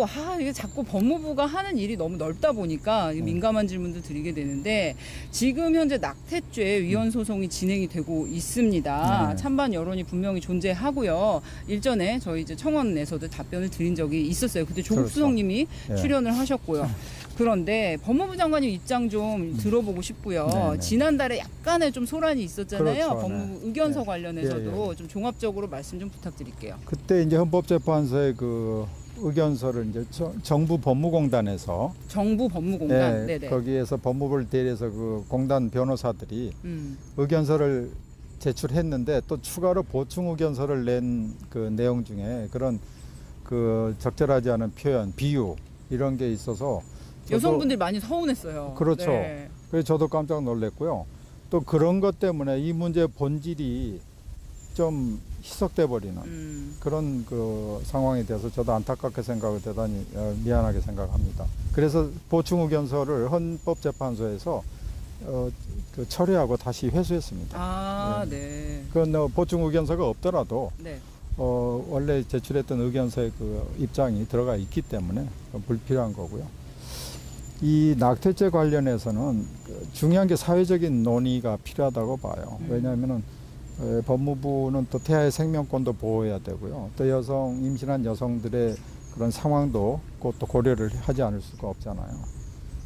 저도 아 이게 자꾸 법무부가 하는 일이 너무 넓다 보니까 이 민감한 질문도 드리게 되는데 지금 현재 낙태죄 위헌 소송이 진행이 되고 있습니다. 네. 찬반 여론이 분명히 존재하고요. 일전에 저희 이제 청원에서도 답변을 드린 적이 있었어요. 그때 조국 그렇죠. 수석님이 예. 출연을 하셨고요. 그런데 법무부 장관님 입장 좀 들어보고 싶고요. 음. 네네. 지난달에 약간의 좀 소란이 있었잖아요. 그렇죠. 법무부 네. 의견서 네. 관련해서도 예, 좀 종합적으로 말씀 좀 부탁드릴게요. 그때 이제 헌법재판소의 그 의견서를 이제 저- 정부 법무공단에서 정부 법무공단. 예, 네네. 거기에서 법무부를 대리해서 그 공단 변호사들이 음. 의견서를 제출했는데 또 추가로 보충 의견서를 낸 그 내용 중에 그런 그 적절하지 않은 표현, 비유 이런 게 있어서 저도- 여성분들이 많이 서운했어요. 그렇죠. 네. 그래서 저도 깜짝 놀랐고요. 또 그런 것 때문에 이 문제의 본질이 좀 희석돼 버리는 음. 그런 그 상황에 대해서 저도 안타깝게 생각을 대단히 어, 미안하게 생각합니다. 그래서 보충 의견서를 헌법재판소에서 어, 그 철회하고 다시 회수했습니다. 아, 네. 그건 어, 보충 의견서가 없더라도 네. 어, 원래 제출했던 의견서의 그 입장이 들어가 있기 때문에 불필요한 거고요. 이 낙태죄 관련해서는 그 중요한 게 사회적인 논의가 필요하다고 봐요. 음. 왜냐하면은 에, 법무부는 또 태아의 생명권도 보호해야 되고요. 또 여성 임신한 여성들의 그런 상황도 그것도 고려를 하지 않을 수가 없잖아요.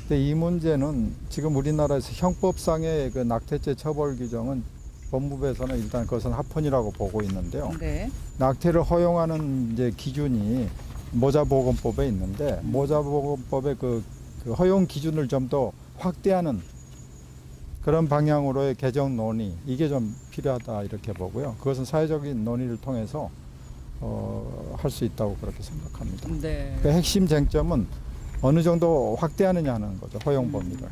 근데 이 문제는 지금 우리나라에서 형법상의 그 낙태죄 처벌 규정은 법무부에서는 일단 그것은 합헌이라고 보고 있는데요. 네. 낙태를 허용하는 이제 기준이 모자보건법에 있는데 음. 모자보건법의 그, 그 허용 기준을 좀 더 확대하는 그런 방향으로의 개정 논의 이게 좀 필요하다 이렇게 보고요. 그것은 사회적인 논의를 통해서 어, 할 수 있다고 그렇게 생각합니다. 네. 그 핵심 쟁점은 어느 정도 확대하느냐 하는 거죠. 허용 범위를.